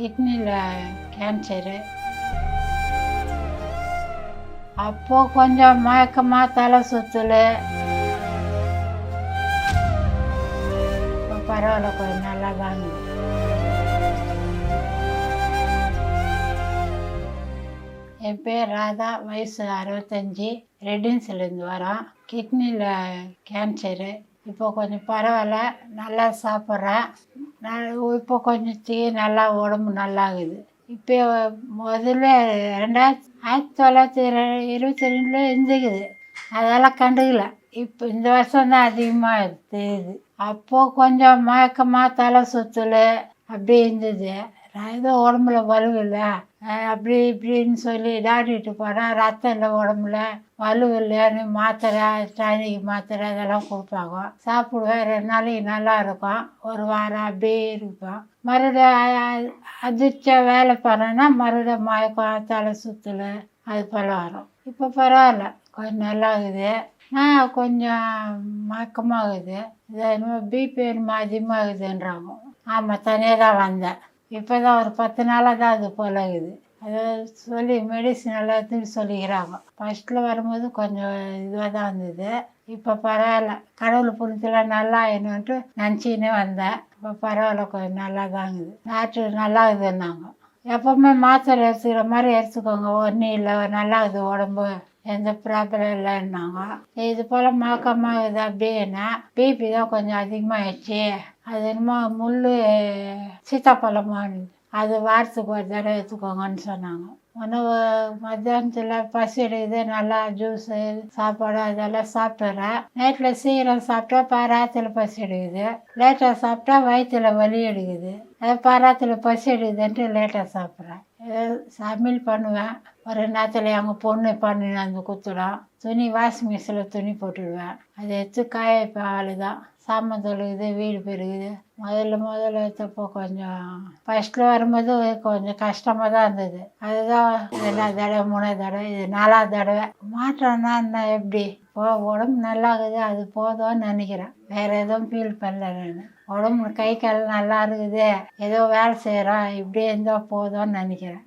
கிட்னியில் கேன்சரு அப்போது கொஞ்சம் மயக்கமாக தலை சுற்றல் இப்போ பரவாயில்ல கொஞ்சம் நல்லா தாங்க என் பேர் ராதா வயசு அறுபத்தஞ்சி. ரெட்டின்ஸ்லேருந்து வரோம். கிட்னியில் கேன்சரு இப்போ கொஞ்சம் பரவாயில்ல நல்லா சாப்பிட்றேன். நான் இப்போ கொஞ்சம் தீ நல்லா உடம்பு நல்லாகுது. இப்போ முதல்ல ரெண்டாயிரத்தி ஆயிரத்தி தொள்ளாயிரத்தி இருபத்தி ரெண்டில் இருந்துக்குது. அதெல்லாம் கண்டுக்கல. இப்போ இந்த வருஷம் தான் அதிகமாக தெரியுது அப்போது கொஞ்சம் மயக்கமாக தலை சுற்றல் அப்படியே இருந்தது. நான் ஏதோ உடம்புல வலுவில்லை அப்படி இப்படின்னு சொல்லி டாக்டர்கிட்ட போனேன் ரத்தம் இல்லை உடம்புல வலு இல்லைன்னு மாத்திரை டானிக் மாத்திரை இதெல்லாம் கொடுப்பாங்க. சாப்பிடுவேன் ரெண்டு நாளைக்கு நல்லா இருக்கும். ஒரு வாரம் அப்படியே இருப்போம் மறுபடியும் அதிர்ச்ச வேலை பண்ணோன்னா மறுபடியும் மயக்கம் தலை சுற்றல் அது போல் வரும் இப்போ பரவாயில்ல கொஞ்சம் நல்லா இருக்குது நான் கொஞ்சம் மயக்கமாகுது. இது என்னமோ பிபி என்னமோ அதிகமாகுதுன்றாங்க. ஆமாம் தனியாக தான் வந்தேன். இப்போ தான் ஒரு பத்து நாளாக தான் அது போல அதை சொல்லி மெடிசன் எல்லாத்தையும் சொல்லிக்கிறாங்க. ஃபஸ்ட்டில் வரும்போது கொஞ்சம் இதுவாக தான் இருந்தது. இப்போ பரவாயில்ல. கடவுள் புண்ணியத்தில் நல்லா என்னன்ட்டு நினச்சின்னு வந்தேன். இப்போ பரவாயில்ல கொஞ்சம் நல்லா தாங்குது டாக்டர் நல்லா இருக்குதுன்னாங்க. எப்போவுமே மாத்திரை எடுத்துக்கிற மாதிரி எடுத்துக்கோங்க. ஒன்றும் இல்லை நல்லா இருக்குது உடம்பு. எந்த ப்ராப்ளம் இல்லைன்னாங்க இது போல் மயக்கமாக இது அப்படின்னா பிபி தான் கொஞ்சம் அதிகமாகிடுச்சு அது என்னமோ முள் சீத்தாப்பழமானது அது வாரத்துக்கு ஒரு தடவை எடுத்துக்கோங்கன்னு சொன்னாங்க. உணவு மத்தியானத்தில் பசி எடுக்குது நல்லா ஜூஸு சாப்பாடு அதெல்லாம் சாப்பிட்றேன் நைட்டில் சீக்கிரம் சாப்பிட்டா பாராத்தில் பசி எடுக்குது. லேட்டாக சாப்பிட்டா வயிற்றில் வலி எடுக்குது. அது பாராத்தில் பசி எடுக்குதுன்ட்டு லேட்டாக சாப்பிட்றேன். சமையல் பண்ணுவேன். ஒரு நேரத்தில் எங்கள் பொண்ணு பண்ணி வந்து கொடுத்துடும் துணி வாஷிங் மிஷினில் துணி போட்டுடுவேன். அதை எடுத்து காய வைப்பேன் அவ்வளோதான் சாமான் தொழுகுது வீடு பெருகுது. முதல்ல முதல்ல எடுத்தப்போ கொஞ்சம் ஃபஸ்ட்டில் வரும்போது கொஞ்சம் கஷ்டமாக தான் இருந்தது. அதுதான் ரெண்டாவது தடவை மூணாவது தடவை இது நாலாவது தடவை. மாற்றம்னா என்ன எப்படி? உடம்பு நல்லா இருக்குது அது போதும்னு நினைக்கிறேன். வேறு எதுவும் ஃபீல் பண்ணல நான். உடம்பு கை கால் நல்லா இருக்குது. ஏதோ வேலை செய்கிறோம் இப்படியே இருந்தால் போதும்னு நினைக்கிறேன்.